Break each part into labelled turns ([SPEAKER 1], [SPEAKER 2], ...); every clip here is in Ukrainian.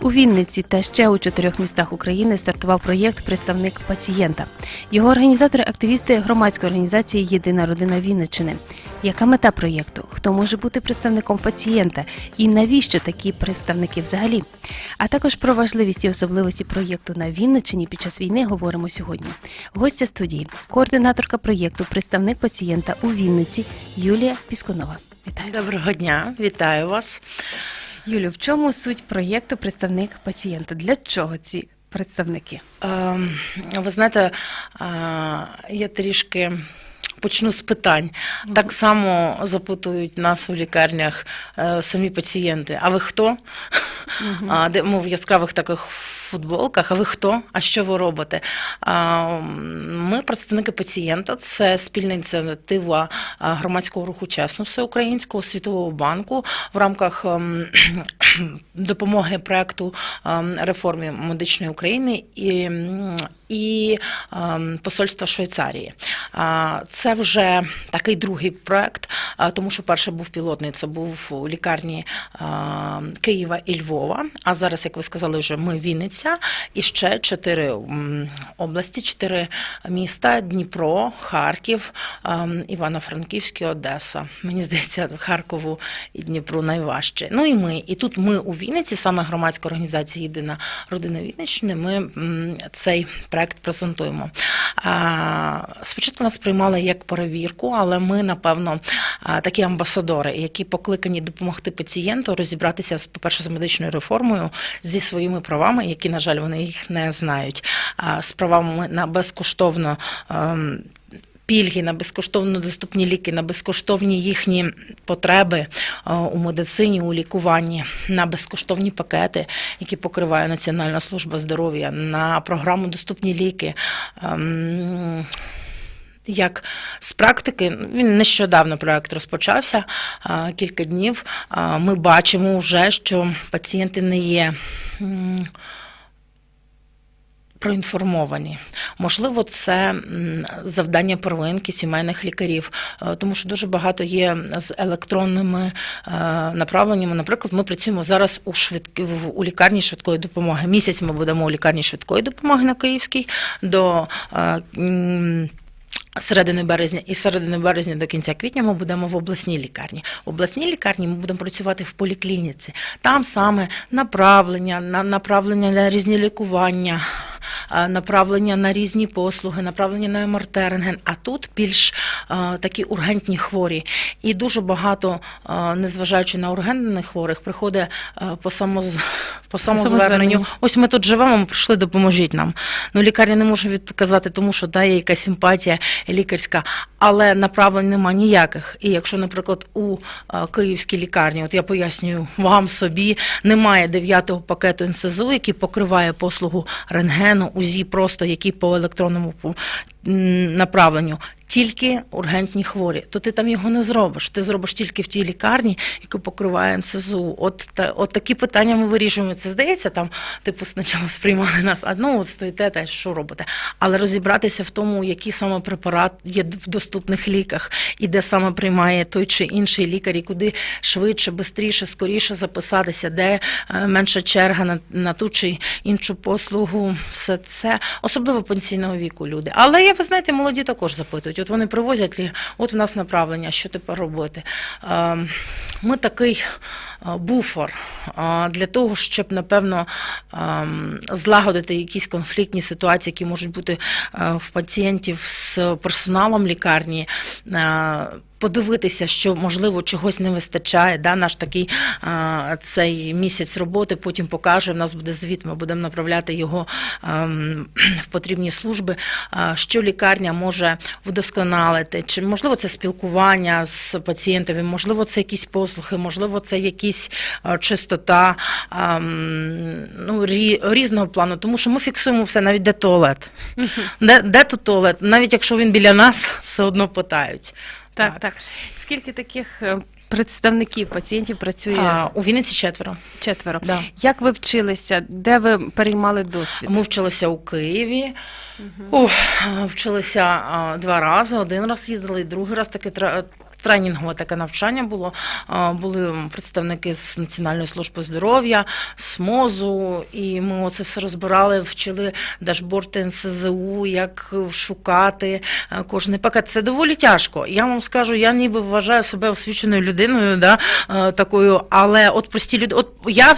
[SPEAKER 1] У Вінниці та ще у чотирьох містах України стартував проєкт Представник пацієнта. Його організатори активісти громадської організації Єдина родина Вінниччини. Яка мета проєкту? Хто може бути представником пацієнта? І навіщо такі представники взагалі? А також про важливість і особливості проєкту на Вінниччині під час війни говоримо сьогодні. Гостя студії, координаторка проєкту Представник пацієнта у Вінниці Юлія Піскунова. Вітаю.
[SPEAKER 2] Доброго дня, вітаю вас.
[SPEAKER 1] Юлю, в чому суть проєкту Представник пацієнта? Для чого ці представники?
[SPEAKER 2] Ем, Ви знаєте, е, я трішки почну з питань. Так само запитують нас у лікарнях е, самі пацієнти. А ви хто? А, де ми в яскравих таких футболках. А ви хто? А що ви робите? Ми представники пацієнта. Це спільна ініціатива громадського руху чесно всеукраїнського світового банку в рамках ем, допомоги проекту ем, реформі медичної України і, і ем, посольства Швейцарії. Це вже такий другий проект, тому що перший був пілотний. Це був у лікарні Києва і Львова. А зараз, як ви сказали, вже ми Вінниця і ще чотири області, чотири міста: Дніпро, Харків, ем, Івано-Франківський, Одеса. Мені здається, Харкову і Дніпру найважче. Ну і ми. І тут ми у Вінниці, саме громадська організація Єдина родина Вінниччини, ми цей проект презентуємо. Спочатку нас приймали як перевірку, але ми, напевно, такі амбасадори, які покликані допомогти пацієнту розібратися з, по-перше, з медичною реформою, зі своїми правами, які, на жаль, вони їх не знають, з правами на безкоштовно. ем, Пільги на безкоштовно доступні ліки, на безкоштовні їхні потреби е, у медицині, у лікуванні, на безкоштовні пакети, які покриває Національна служба здоров'я, на програму Доступні ліки. Ем, Як з практики, він нещодавно проект розпочався кілька днів. Ми бачимо вже, що пацієнти не є. Проінформовані, можливо, це завдання первинки сімейних лікарів, е, тому що дуже багато є з електронними е, направленнями. Наприклад, ми працюємо зараз у швидкі у лікарні швидкої допомоги. Місяць ми будемо у лікарні швидкої допомоги на Київській до е, Середини березня і середини березня до кінця квітня ми будемо в обласній лікарні. В обласній лікарні ми будемо працювати в поліклініці. Там саме направлення, на направлення на різні лікування, направлення на різні послуги, направлення на МРТ, рентген. А тут більш е, такі ургентні хворі. І дуже багато, е, незважаючи на ургентних хворих, приходить е, по самоз по самозверненню. Ось ми тут живемо, ми прийшли, допоможіть нам. Ну, лікарня не може відказати тому, що да, є якась симпатія лікарська, але направлень нема ніяких. І якщо, наприклад, у е, київській лікарні, от я пояснюю вам собі, немає дев'ятого пакету НСЗУ, який покриває послугу рентгену, УЗІ, просто які по електронному направленню. Тільки ургентні хворі, то ти там його не зробиш. Ти зробиш тільки в тій лікарні, яку покриває НСЗУ. От та от такі питання ми вирішуємо. Це здається, там типу спочатку сприймали нас, а ну от стоїте та що робите. Але розібратися в тому, який саме препарат є в доступних ліках, і де саме приймає той чи інший лікар, і куди швидше, швидше, скоріше записатися, де е, менша черга на, на ту чи іншу послугу. Все це особливо пенсійного віку люди. Але я ви знаєте, молоді також запитують. От вони привозять лі, от у нас направлення, що тепер робити. Е, Ми такий е, буфер е, для того, щоб напевно злагодити якісь конфліктні ситуації, які можуть бути в пацієнтів з персоналом лікарні. Е, Подивитися, що можливо чогось не вистачає. Да, наш такий а, цей місяць роботи потім покаже. В нас буде звіт. Ми будемо направляти його ем, в потрібні служби. а, Що лікарня може вдосконалити? Чи можливо це спілкування з пацієнтами? Можливо, це якісь послуги, можливо, це якісь а, чистота ем, ну, рі- різного плану. Тому що ми фіксуємо все, навіть де туалет. Де, де тут туалет? Навіть якщо він біля нас, все одно питають.
[SPEAKER 1] Так, так. Скільки таких е, представників пацієнтів працює
[SPEAKER 2] А, у Вінниці четверо.
[SPEAKER 1] четверо.
[SPEAKER 2] Да.
[SPEAKER 1] Як ви вчилися? Де ви переймали досвід?
[SPEAKER 2] Ми вчилися у Києві. Ух, вчилися а, два рази. Один раз їздили, і другий раз таки тренінгове таке навчання було. Були представники з Національної служби здоров'я, з МОЗу, і ми оце все розбирали, вчили дашборди НСЗУ, як шукати е, кожний пакет. Це доволі тяжко. Я вам скажу, я ніби вважаю себе освіченою людиною, да, е, такою, але от прості люди, от я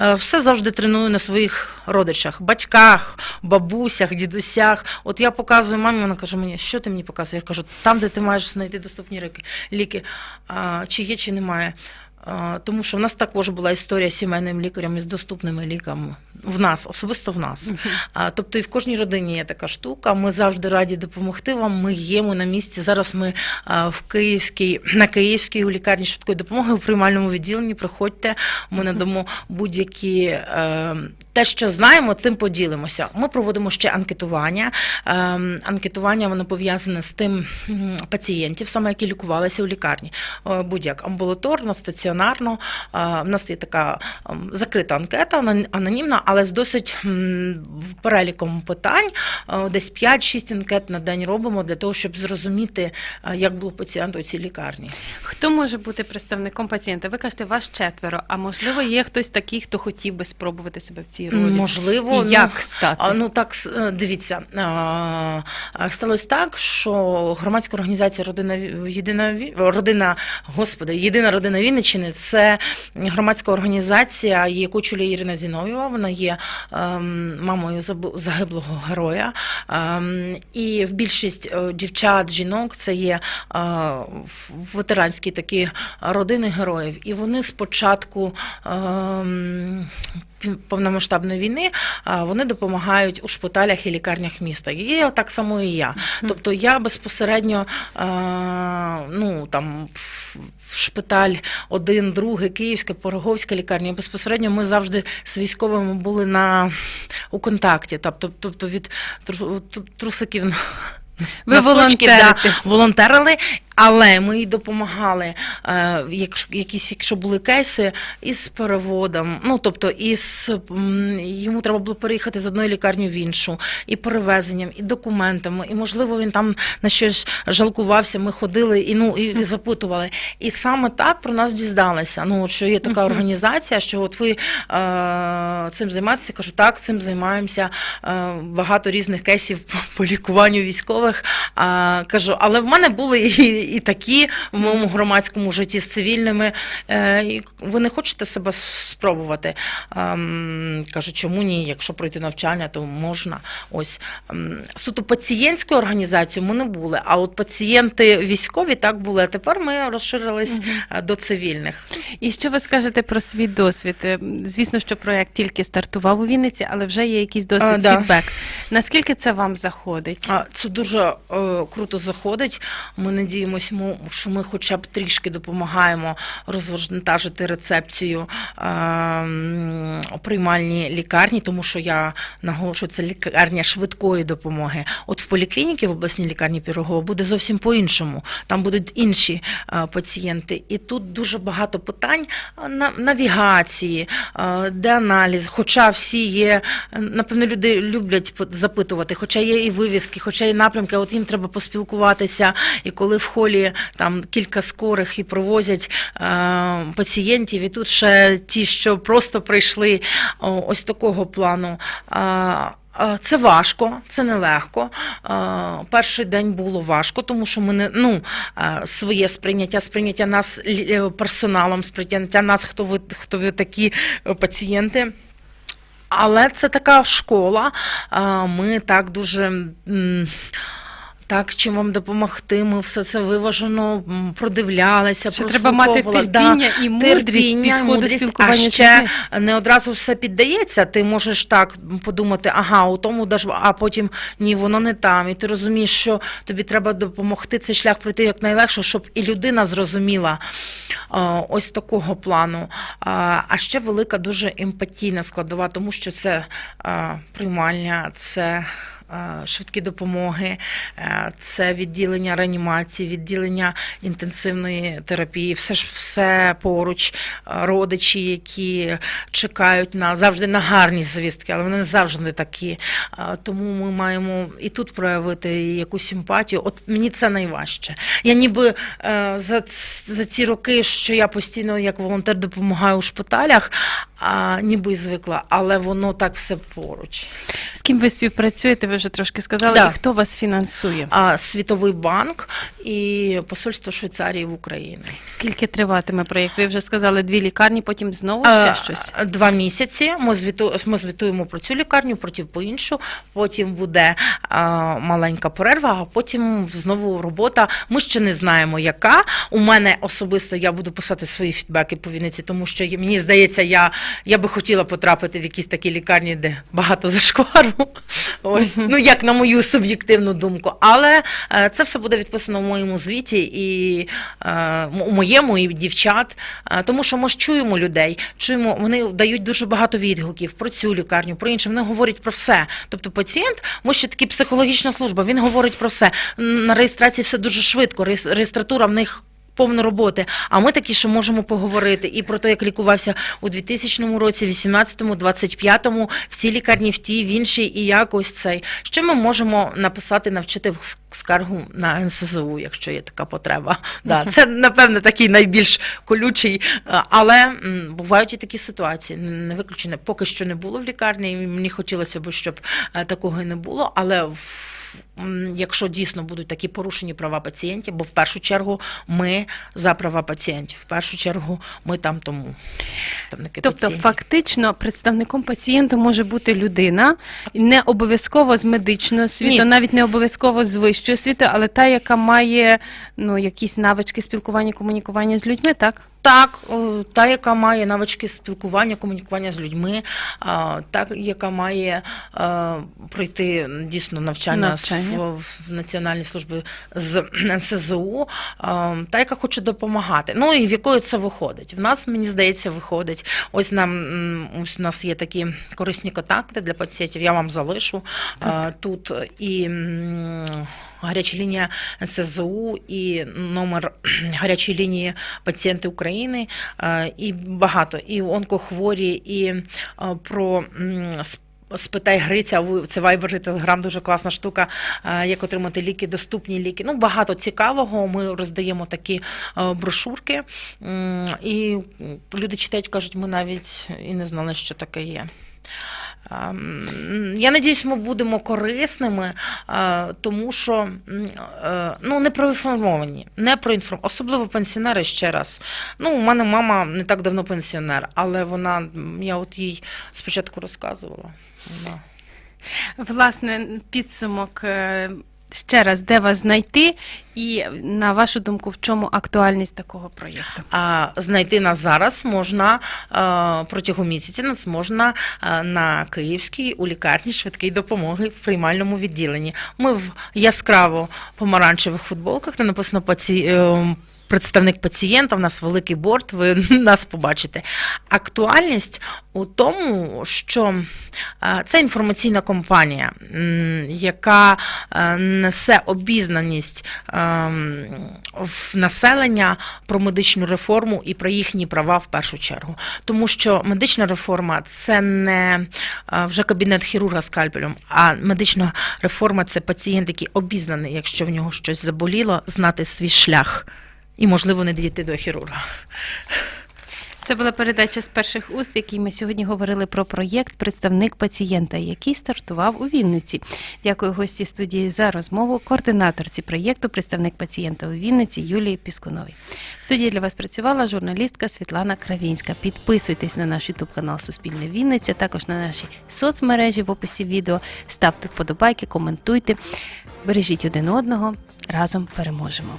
[SPEAKER 2] е, все завжди треную на своїх родичах, батьках, бабусях, дідусях. От я показую мамі, вона каже мені, що ти мені показуєш? Я кажу, там, де ти маєш знайти доступні ліки, ліки чи є, чи немає. Тому що в нас також була історія з сімейним лікарем і з доступними ліками. В нас, особисто в нас. А, тобто і в кожній родині є така штука. Ми завжди раді допомогти вам. Ми є ми на місці. Зараз ми в Київській, на Київській у лікарні швидкої допомоги у приймальному відділенні. Приходьте, ми надамо будь-які е, те, що знаємо, тим поділимося. Ми проводимо ще анкетування. Е, анкетування воно пов'язане з тим пацієнтів, саме які лікувалися у лікарні. Е, Будь-як амбулаторно, стаціонарно. Е, В нас є така ем, закрита анкета, анон- анонімна, але з досить переліком питань. Е, Десь 5-6 анкет на день робимо для того, щоб зрозуміти, е, як було пацієнту у цій лікарні.
[SPEAKER 1] Хто може бути представником пацієнта? Ви кажете, вас четверо, а можливо, є хтось такий, хто хотів би спробувати себе в цій ролі?
[SPEAKER 2] Можливо,
[SPEAKER 1] І
[SPEAKER 2] ну,
[SPEAKER 1] як стати?
[SPEAKER 2] Ну так е, дивіться, сталося так, що громадська організація Родина Єдина родина, господи, єдина родина Вінниччини це громадська організація, яку очолює Ірина Зіновєва. Вона є ем, мамою загиблого героя. Ем, і в більшість е, дівчат, жінок це є е, ветеранські такі родини героїв. І вони спочатку. ем, пів- повномасштабної війни вони допомагають у шпиталях і лікарнях міста. І так само і я. Тобто я безпосередньо ну там в- шпиталь один, другий, Київська, Пороговська лікарня. Безпосередньо ми завжди з військовими були на у контакті. Тобто, тобто від тру- тру- трусиків.
[SPEAKER 1] Ви
[SPEAKER 2] носочків, да, волонтерили, але ми й допомагали, е, якщо, якісь, якщо були кейси, із переводом. Ну тобто, із йому треба було переїхати з одної лікарні в іншу, і перевезенням, і документами. І можливо він там на щось жалкувався. Ми ходили і ну і, запитували. І саме так про нас дізналися. Ну що є така організація, що от ви е, цим займаєтеся. Кажу, так, цим займаємося. Е, багато різних кейсів по, лікуванню військових. А, кажу, але в мене були і, і такі в моєму громадському житті з цивільними. Е, ви не хочете себе спробувати? Ем, кажу, чому ні? Якщо пройти навчання, то можна. Ось ем, суто пацієнтською організацією ми не були. А от пацієнти військові так були. А тепер ми розширились е, до цивільних.
[SPEAKER 1] І що ви скажете про свій досвід? Е, Звісно, що проект тільки стартував у Вінниці, але вже є якийсь досвід,
[SPEAKER 2] А, да.
[SPEAKER 1] фідбек. Наскільки це вам заходить?
[SPEAKER 2] А це дуже е, круто заходить. Ми надіємося, мо- що ми хоча б трішки допомагаємо розвантажити рецепцію е, приймальні лікарні, тому що я наголошую, це лікарня швидкої допомоги. От в поліклініці в обласній лікарні Пірогова буде зовсім по-іншому. Там будуть інші е, пацієнти. І тут дуже багато питань е, на навігації, де аналіз. Хоча всі є, напевно, люди люблять запитувати, хоча є і вивіски, хоча є напрямки, от їм треба поспілкуватися. І коли в холі там кілька скорих і провозять е, пацієнтів, і тут ще ті, що просто прийшли о, ось такого плану. А, а, Це важко, це нелегко. Перший день було важко, тому що ми не ну своє сприйняття, сприйняття нас е, персоналом, сприйняття нас, хто ви хто ви такі е, пацієнти. Але це така школа. Ми так дуже. Так, чим вам допомогти? Ми все це виважено продивлялися,
[SPEAKER 1] Що треба мати
[SPEAKER 2] прослуховували. Да,
[SPEAKER 1] і мудрість
[SPEAKER 2] терпіння, мудрість, а ще не одразу все піддається. Ти можеш так подумати, ага, у тому даж, а потім ні, воно не там. І ти розумієш, що тобі треба допомогти цей шлях пройти якнайлегше, щоб і людина зрозуміла ось такого плану. А ще велика дуже емпатійна складова, тому що це приймальня, це. Е, швидкі допомоги, е, це відділення реанімації, відділення інтенсивної терапії, все ж все поруч, е, родичі, які чекають на завжди на гарні звістки, але вони не завжди такі. Тому ми маємо і тут проявити якусь симпатію. От мені це найважче. Я ніби за, за ці роки, що я постійно як волонтер допомагаю у шпиталях, а, ніби звикла, але воно так все поруч.
[SPEAKER 1] З ким ви співпрацюєте? Ви вже трошки сказали,
[SPEAKER 2] Да.
[SPEAKER 1] і хто вас фінансує?
[SPEAKER 2] А Світовий банк і Посольство Швейцарії в Україні.
[SPEAKER 1] Скільки триватиме проєкт? Ви вже сказали дві лікарні, потім знову ще щось.
[SPEAKER 2] Два місяці. Ми, звіту, ми звітуємо про цю лікарню, потім по іншу. Потім буде а, маленька перерва, а потім знову робота. Ми ще не знаємо, яка. У мене особисто я буду писати свої фідбеки по Вінниці, тому що мені здається, я, я би хотіла потрапити в якісь такі лікарні, де багато зашквару. Ось, ну як на мою суб'єктивну думку. Але е, це все буде відписано в моєму звіті і е, у моєму і дівчат. Е, Тому що ми ж чуємо людей, чуємо, вони дають дуже багато відгуків про цю лікарню, про інше. Вони говорять про все. Тобто пацієнт, ми ще таки психологічна служба, він говорить про все. На реєстрації все дуже швидко. Реєстратура в них. Повно роботи. А ми такі, що можемо поговорити і про те, як лікувався у 2000 році, 18-му, 25-му, в цій лікарні, в тій, в іншій, і якось цей. Що ми можемо написати, навчити в скаргу на НСЗУ, якщо є така потреба. Да, це, напевно, такий найбільш колючий. е, Але бувають і такі ситуації. Не виключено. Поки що не було в лікарні, і мені хотілося б, щоб е, такого і не було. Але в- якщо дійсно будуть такі порушені права пацієнтів, бо в першу чергу ми за права пацієнтів, в першу чергу ми там тому представники
[SPEAKER 1] Тобто,
[SPEAKER 2] пацієнтів.
[SPEAKER 1] фактично, представником пацієнта може бути людина, не обов'язково з медичної освіти, навіть не обов'язково з вищої освіти, але та, яка має ну, якісь навички спілкування, комунікування з людьми, так?
[SPEAKER 2] Так, та, яка має навички спілкування, комунікування з людьми, та, яка має пройти дійсно навчання,
[SPEAKER 1] Навчання.
[SPEAKER 2] В, в Національній службі з НСЗУ, та, яка хоче допомагати. Ну і в якої це виходить. В нас, мені здається, виходить. Ось нам ось у нас є такі корисні контакти для пацієнтів. Я вам залишу а, тут і. Гаряча лінія НСЗУ і номер гарячої лінії пацієнти України е, і багато, і онкохворі, і е, про Спитай Гриця, це Viber і Telegram, дуже класна штука, е, як отримати ліки, доступні ліки. Ну, багато цікавого. Ми роздаємо такі е, брошурки, і люди читають, кажуть, ми навіть і не знали, що таке є. Ем, Я надіюсь, ми будемо корисними, е, тому що ну, не проінформовані, не проінформовані, особливо пенсіонери ще раз. Ну, у мене мама не так давно пенсіонер, але вона, я от їй спочатку розказувала.
[SPEAKER 1] Власне, підсумок. е, Ще раз, де вас знайти, і на вашу думку, в чому актуальність такого проєкту?
[SPEAKER 2] А знайти нас зараз можна е, протягом місяця. Нас можна е, на Київській у лікарні швидкої допомоги в приймальному відділенні. Ми в яскраво помаранчевих футболках, де написано паці... е, Представник пацієнта, в нас великий борт, ви нас побачите. Актуальність у тому, що е, це інформаційна компанія, яка е, несе обізнаність ем, в населення про медичну реформу і про їхні права в першу чергу. Тому що медична реформа це не е, вже кабінет хірурга з кальпелем, а медична реформа це пацієнт, який обізнаний, якщо в нього щось заболіло, знати свій шлях і, можливо, не дійти до хірурга.
[SPEAKER 1] Це була передача з перших уст, в якій ми сьогодні говорили про проєкт Представник пацієнта, який стартував у Вінниці. Дякую гості студії за розмову. Координаторці проєкту Представник пацієнта у Вінниці Юлії Піскуновій. В студії для вас працювала журналістка Світлана Кравінська. Підписуйтесь на наш ютуб канал Суспільне Вінниця, також на наші соцмережі в описі відео. Ставте вподобайки, коментуйте. Бережіть один одного. Разом переможемо.